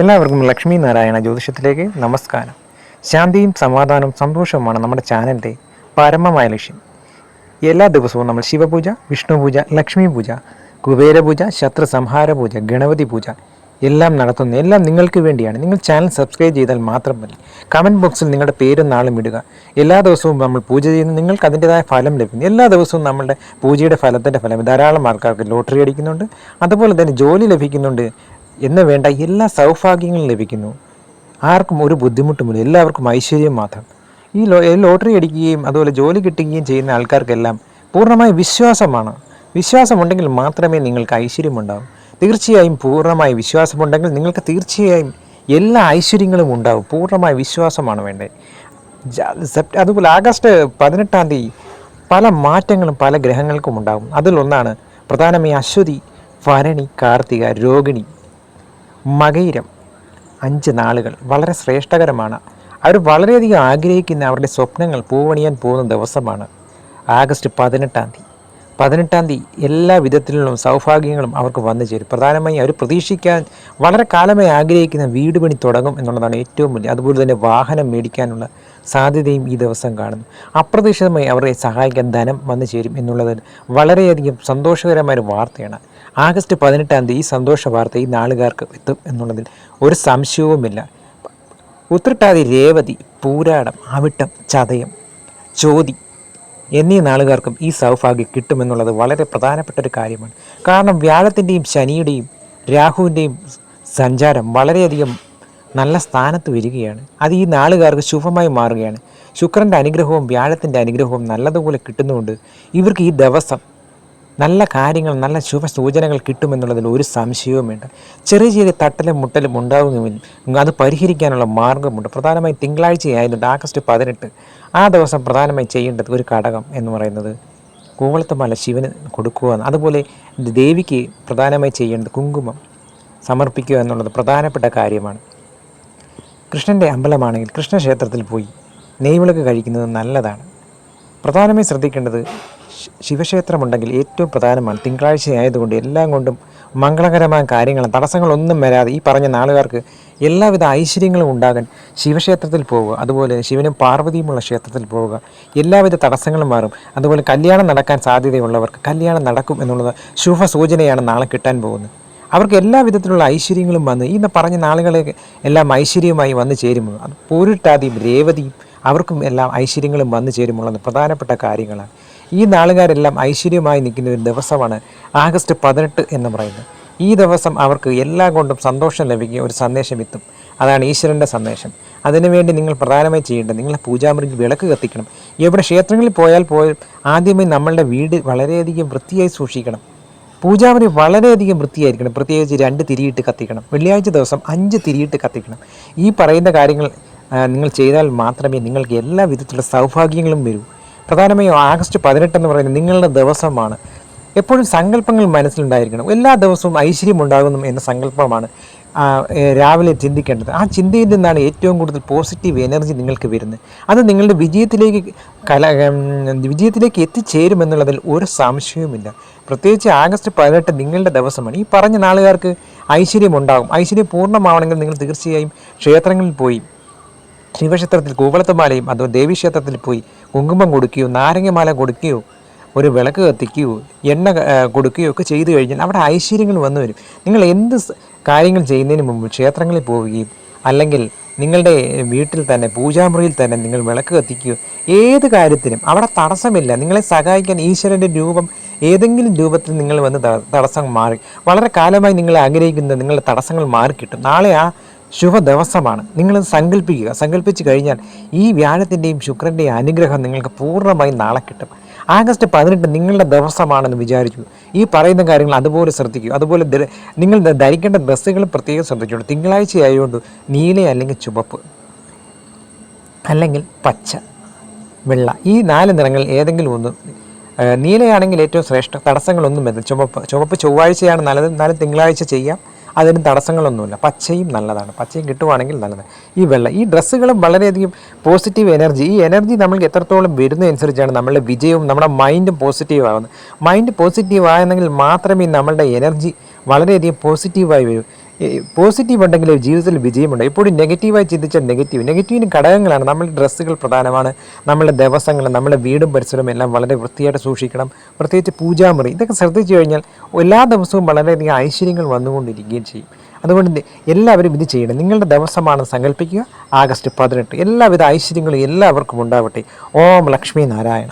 എല്ലാവർക്കും ലക്ഷ്മി നാരായണ ജ്യോതിഷത്തിലേക്ക് നമസ്കാരം. ശാന്തിയും സമാധാനവും സന്തോഷവുമാണ് നമ്മുടെ ചാനലിന്റെ പരമമായ ലക്ഷ്യം. എല്ലാ ദിവസവും നമ്മൾ ശിവപൂജ വിഷ്ണു പൂജ ലക്ഷ്മി പൂജ കുബേരപൂജ ശത്രു സംഹാര പൂജ ഗണപതി പൂജ എല്ലാം നടത്തുന്ന എല്ലാം നിങ്ങൾക്ക് വേണ്ടിയാണ്. നിങ്ങൾ ചാനൽ സബ്സ്ക്രൈബ് ചെയ്താൽ മാത്രം മതി. കമന്റ് ബോക്സിൽ നിങ്ങളുടെ പേരും നാളും ഇടുക. എല്ലാ ദിവസവും നമ്മൾ പൂജ ചെയ്യുന്ന നിങ്ങൾക്ക് അതിന്റെതായ ഫലം ലഭിക്കുന്നു എല്ലാ ദിവസവും നമ്മളുടെ പൂജയുടെ ഫലത്തിന്റെ ഫലം ധാരാളം ആൾക്കാർക്ക് ലോട്ടറി അടിക്കുന്നുണ്ട്. അതുപോലെ തന്നെ ജോലി ലഭിക്കുന്നുണ്ട്. എന്ന് വേണ്ട എല്ലാ സൗഭാഗ്യങ്ങളും ലഭിക്കുന്നു. ആർക്കും ഒരു ബുദ്ധിമുട്ടുമില്ല എല്ലാവർക്കും ഐശ്വര്യം മാത്രം. ഈ ലോ ലോട്ടറി അടിക്കുകയും അതുപോലെ ജോലി കിട്ടുകയും ചെയ്യുന്ന ആൾക്കാർക്കെല്ലാം പൂർണമായ വിശ്വാസമാണ്. വിശ്വാസമുണ്ടെങ്കിൽ മാത്രമേ നിങ്ങൾക്ക് ഐശ്വര്യമുണ്ടാവൂ. തീർച്ചയായും പൂർണമായ വിശ്വാസമുണ്ടെങ്കിൽ നിങ്ങൾക്ക് തീർച്ചയായും എല്ലാ ഐശ്വര്യങ്ങളും ഉണ്ടാവും. പൂർണമായ വിശ്വാസമാണ് വേണ്ടത്. അതുപോലെ ആഗസ്റ്റ് പതിനെട്ടാം തീയതി പല മാറ്റങ്ങളും പല ഗ്രഹങ്ങൾക്കും ഉണ്ടാകും അതിലൊന്നാണ് പ്രധാനമായി അശ്വതി ഭരണി കാർത്തിക രോഹിണി. മകയിരം അഞ്ച് നാളുകൾ. വളരെ ശ്രേഷ്ഠകരമാണ്. അവർ വളരെയധികം ആഗ്രഹിക്കുന്ന അവരുടെ സ്വപ്നങ്ങൾ പൂവണിയാൻ പോകുന്ന ദിവസമാണ്. ആഗസ്റ്റ് പതിനെട്ടാം തീയതി. പതിനെട്ടാം തീയതി എല്ലാ വിധത്തിലുള്ള സൗഭാഗ്യങ്ങളും അവർക്ക് വന്നു ചേരും. പ്രധാനമായും അവർ പ്രതീക്ഷിക്കാൻ വളരെ കാലമായി ആഗ്രഹിക്കുന്ന വീട് പണി തുടങ്ങും എന്നുള്ളതാണ് ഏറ്റവും വലിയ അതുപോലെ തന്നെ വാഹനം മേടിക്കാനുള്ള സാധ്യതയും ഈ ദിവസം കാണുന്നു. അപ്രതീക്ഷിതമായി അവരെ സഹായിക്കാൻ ധനം വന്നു ചേരും എന്നുള്ളത് വളരെയധികം സന്തോഷകരമായ ഒരു വാർത്തയാണ്. ആഗസ്റ്റ് പതിനെട്ടാം തീയതി ഈ സന്തോഷ വാർത്ത ഈ നാളുകാർക്ക് എത്തും എന്നുള്ളതിൽ ഒരു സംശയവുമില്ല. ഉത്രട്ടാതി രേവതി പൂരാടം അവിട്ടം ചതയം ചോതി എന്നീ നാളുകാർക്കും ഈ സൗഭാഗ്യം കിട്ടുമെന്നുള്ളത് വളരെ പ്രധാനപ്പെട്ട ഒരു കാര്യമാണ്. കാരണം വ്യാഴത്തിന്റെയും ശനിയുടെയും രാഹുവിന്റെയും സഞ്ചാരം വളരെയധികം നല്ല സ്ഥാനത്ത് വരികയാണ്. അത് ഈ നാളുകാർക്ക് ശുഭമായി മാറുകയാണ്. ശുക്രന്റെ അനുഗ്രഹവും വ്യാഴത്തിന്റെ അനുഗ്രഹവും നല്ലതുപോലെ കിട്ടുന്നതുകൊണ്ട് ഇവർക്ക് ഈ ദിവസം നല്ല കാര്യങ്ങൾ നല്ല ശുഭ സൂചനകൾ കിട്ടുമെന്നുള്ളതിൽ ഒരു സംശയവും വേണ്ട ചെറിയ ചെറിയ തട്ടലും മുട്ടലും ഉണ്ടാകുമെങ്കിൽ അത് പരിഹരിക്കാനുള്ള മാർഗമുണ്ട്. പ്രധാനമായും തിങ്കളാഴ്ചയായതുകൊണ്ട് ആഗസ്റ്റ് പതിനെട്ട്. ആ ദിവസം പ്രധാനമായി ചെയ്യേണ്ടത് ഒരു ഘടകം എന്ന് പറയുന്നത്. കൂവളത്തുമല ശിവന് കൊടുക്കുക അതുപോലെ ദേവിക്ക് പ്രധാനമായി ചെയ്യേണ്ടത് കുങ്കുമം സമർപ്പിക്കുക എന്നുള്ളത് പ്രധാനപ്പെട്ട കാര്യമാണ്. കൃഷ്ണന്റെ അമ്പലമാണെങ്കിൽ കൃഷ്ണക്ഷേത്രത്തിൽ പോയി നെയ്വിളക്ക് കഴിക്കുന്നത് നല്ലതാണ്. പ്രധാനമായി ശ്രദ്ധിക്കേണ്ടത് ശിവക്ഷേത്രമുണ്ടെങ്കിൽ ഏറ്റവും പ്രധാനമാണ് തിങ്കളാഴ്ച ആയതുകൊണ്ട് എല്ലാം കൊണ്ടും മംഗളകരമായ കാര്യങ്ങളും തടസ്സങ്ങളൊന്നും വരാതെ ഈ പറഞ്ഞ നാളുകാർക്ക് എല്ലാവിധ ഐശ്വര്യങ്ങളും ഉണ്ടാകാൻ ശിവക്ഷേത്രത്തിൽ പോവുക അതുപോലെ ശിവനും പാർവതിയുമുള്ള ക്ഷേത്രത്തിൽ പോവുക എല്ലാവിധ തടസ്സങ്ങളും മാറും. അതുപോലെ കല്യാണം നടക്കാൻ സാധ്യതയുള്ളവർക്ക് കല്യാണം നടക്കും എന്നുള്ളത് ശുഭ സൂചനയാണ് നാളെ കിട്ടാൻ പോകുന്നത്. അവർക്ക് എല്ലാ വിധത്തിലുള്ള ഐശ്വര്യങ്ങളും വന്ന് ഈ പറഞ്ഞ നാളുകളെ എല്ലാം ഐശ്വര്യമായി വന്നു ചേരുമ്പോൾ അത് പൂരിട്ടാതിയും രേവതിയും അവർക്കും എല്ലാം ഐശ്വര്യങ്ങളും വന്നു ചേരുമുള്ളത് പ്രധാനപ്പെട്ട കാര്യങ്ങളാണ്. ഈ നാളുകാരെല്ലാം ഐശ്വര്യമായി നിൽക്കുന്ന ഒരു ദിവസമാണ് ആഗസ്റ്റ് പതിനെട്ട് എന്ന് പറയുന്നത്. ഈ ദിവസം അവർക്ക് എല്ലാം കൊണ്ടും സന്തോഷം ലഭിക്കുക ഒരു സന്ദേശം എത്തും അതാണ് ഈശ്വരന്റെ സന്ദേശം. അതിനുവേണ്ടി നിങ്ങൾ പ്രധാനമായി ചെയ്യേണ്ടത് നിങ്ങളെ പൂജാമുറിക്ക് വിളക്ക് കത്തിക്കണം. എവിടെ ക്ഷേത്രങ്ങളിൽ പോയാൽ പോലും ആദ്യമേ നമ്മളുടെ വീട് വളരെയധികം വൃത്തിയായി സൂക്ഷിക്കണം. പൂജാമുറി വളരെയധികം വൃത്തിയായിരിക്കണം. പ്രത്യേകിച്ച് രണ്ട് തിരിയിട്ട് കത്തിക്കണം. വെള്ളിയാഴ്ച ദിവസം അഞ്ച് തിരിയിട്ട് കത്തിക്കണം. ഈ പറയുന്ന കാര്യങ്ങൾ നിങ്ങൾ ചെയ്താൽ മാത്രമേ നിങ്ങൾക്ക് എല്ലാ വിധത്തിലുള്ള സൗഭാഗ്യങ്ങളും വരൂ. പ്രധാനമായും ആഗസ്റ്റ് പതിനെട്ട് എന്ന് പറയുന്നത് നിങ്ങളുടെ ദിവസമാണ്. എപ്പോഴും സങ്കല്പങ്ങൾ മനസ്സിലുണ്ടായിരിക്കണം. എല്ലാ ദിവസവും ഐശ്വര്യം ഉണ്ടാകുന്നു എന്ന സങ്കല്പമാണ് രാവിലെ ചിന്തിക്കേണ്ടത്. ആ ചിന്തയിൽ നിന്നാണ് ഏറ്റവും കൂടുതൽ പോസിറ്റീവ് എനർജി നിങ്ങൾക്ക് വരുന്നത്. അത് നിങ്ങളുടെ വിജയത്തിലേക്ക് കല വിജയത്തിലേക്ക് എത്തിച്ചേരുമെന്നുള്ളതിൽ ഒരു സംശയവുമില്ല. പ്രത്യേകിച്ച് ആഗസ്റ്റ് പതിനെട്ട് നിങ്ങളുടെ ദിവസമാണ്. ഈ പറഞ്ഞ നാളുകാർക്ക് ഐശ്വര്യം ഉണ്ടാകും. ഐശ്വര്യം പൂർണമാവണമെങ്കിൽ നിങ്ങൾ തീർച്ചയായും ക്ഷേത്രങ്ങളിൽ പോയി ശിവക്ഷേത്രത്തിൽ കൂവളത്തുമാലയും അതോ ദേവീക്ഷേത്രത്തിൽ പോയി കുങ്കുമം കൊടുക്കുകയോ നാരങ്ങമാല കൊടുക്കുകയോ ഒരു വിളക്ക് കത്തിക്കുകയോ എണ്ണ കൊടുക്കുകയോ ഒക്കെ ചെയ്തു കഴിഞ്ഞാൽ അവിടെ ഐശ്വര്യങ്ങൾ വന്നു വരും. നിങ്ങൾ എന്ത് കാര്യങ്ങൾ ചെയ്യുന്നതിന് മുമ്പ് ക്ഷേത്രങ്ങളിൽ പോവുകയും അല്ലെങ്കിൽ നിങ്ങളുടെ വീട്ടിൽ തന്നെ പൂജാമുറിയിൽ തന്നെ നിങ്ങൾ വിളക്ക് കത്തിക്കുകയോ ഏത് കാര്യത്തിനും അവിടെ തടസ്സമില്ല. നിങ്ങളെ സഹായിക്കാൻ ഈശ്വരന്റെ രൂപം ഏതെങ്കിലും രൂപത്തിൽ നിങ്ങൾ വന്ന് തടസ്സം മാറി വളരെ കാലമായി നിങ്ങളെ ആഗ്രഹിക്കുന്ന നിങ്ങളുടെ തടസ്സങ്ങൾ മാറിക്കിട്ടും. നാളെ ആ ശുഭ ദിവസമാണ് നിങ്ങൾ സങ്കല്പിക്കുക സങ്കല്പിച്ച് കഴിഞ്ഞാൽ ഈ വ്യാഴത്തിന്റെയും ശുക്രന്റെയും അനുഗ്രഹം നിങ്ങൾക്ക് പൂർണമായി നാളെ കിട്ടും. ആഗസ്റ്റ് പതിനെട്ട് നിങ്ങളുടെ ദിവസമാണെന്ന് വിചാരിച്ചു. ഈ പറയുന്ന കാര്യങ്ങൾ അതുപോലെ ശ്രദ്ധിക്കുക അതുപോലെ നിങ്ങൾ ധരിക്കേണ്ട ഡ്രസ്സുകൾ പ്രത്യേകം ശ്രദ്ധിച്ചോളൂ. തിങ്കളാഴ്ച ആയതുകൊണ്ട് നീല അല്ലെങ്കിൽ ചുവപ്പ് അല്ലെങ്കിൽ പച്ച വെള്ള ഈ നാല് നിറങ്ങൾ ഏതെങ്കിലും ഒന്ന് നീലയാണെങ്കിൽ ഏറ്റവും ശ്രേഷ്ഠ. തടസ്സങ്ങളൊന്നും വരുന്നത് ചുവപ്പ് ചുവപ്പ് ചൊവ്വാഴ്ചയാണ് നല്ലത്. എന്നാലും തിങ്കളാഴ്ച ചെയ്യാം. അതിന് തടസ്സങ്ങളൊന്നുമില്ല. പച്ചയും നല്ലതാണ്. പച്ചയും കിട്ടുവാണെങ്കിൽ നല്ലത്. ഈ വെള്ളം ഈ ഡ്രസ്സുകളും വളരെയധികം പോസിറ്റീവ് എനർജി ഈ എനർജി നമ്മൾക്ക് എത്രത്തോളം വരുന്നതനുസരിച്ചാണ് നമ്മളുടെ വിജയവും നമ്മുടെ മൈൻഡും പോസിറ്റീവ് ആകുന്നത് മൈൻഡ് പോസിറ്റീവ് ആയെന്നെങ്കിൽ മാത്രമേ നമ്മളുടെ എനർജി വളരെയധികം പോസിറ്റീവായി വരൂ. പോസിറ്റീവ് ഉണ്ടെങ്കിൽ ജീവിതത്തിൽ വിജയമുണ്ട്. എപ്പോഴും നെഗറ്റീവായി ചിന്തിച്ചാൽ നെഗറ്റീവ് നെഗറ്റീവിന് ഘടകങ്ങളാണ്. നമ്മുടെ ഡ്രസ്സുകൾ പ്രധാനമാണ്. നമ്മളുടെ ദിവസങ്ങൾ നമ്മുടെ വീടും പരിസരവും എല്ലാം വളരെ വൃത്തിയായിട്ട് സൂക്ഷിക്കണം. പ്രത്യേകിച്ച് പൂജാമുറി. ഇതൊക്കെ ശ്രദ്ധിച്ചു കഴിഞ്ഞാൽ എല്ലാ ദിവസവും വളരെയധികം ഐശ്വര്യങ്ങൾ വന്നുകൊണ്ടിരിക്കുകയും ചെയ്യും. അതുകൊണ്ട് എല്ലാവരും ഇത് ചെയ്യണം. നിങ്ങളുടെ ദിവസമാണ് സങ്കല്പിക്കുക. ആഗസ്റ്റ് പതിനെട്ട്. എല്ലാവിധ ഐശ്വര്യങ്ങളും എല്ലാവർക്കും ഉണ്ടാവട്ടെ. ഓം ലക്ഷ്മി നാരായണ.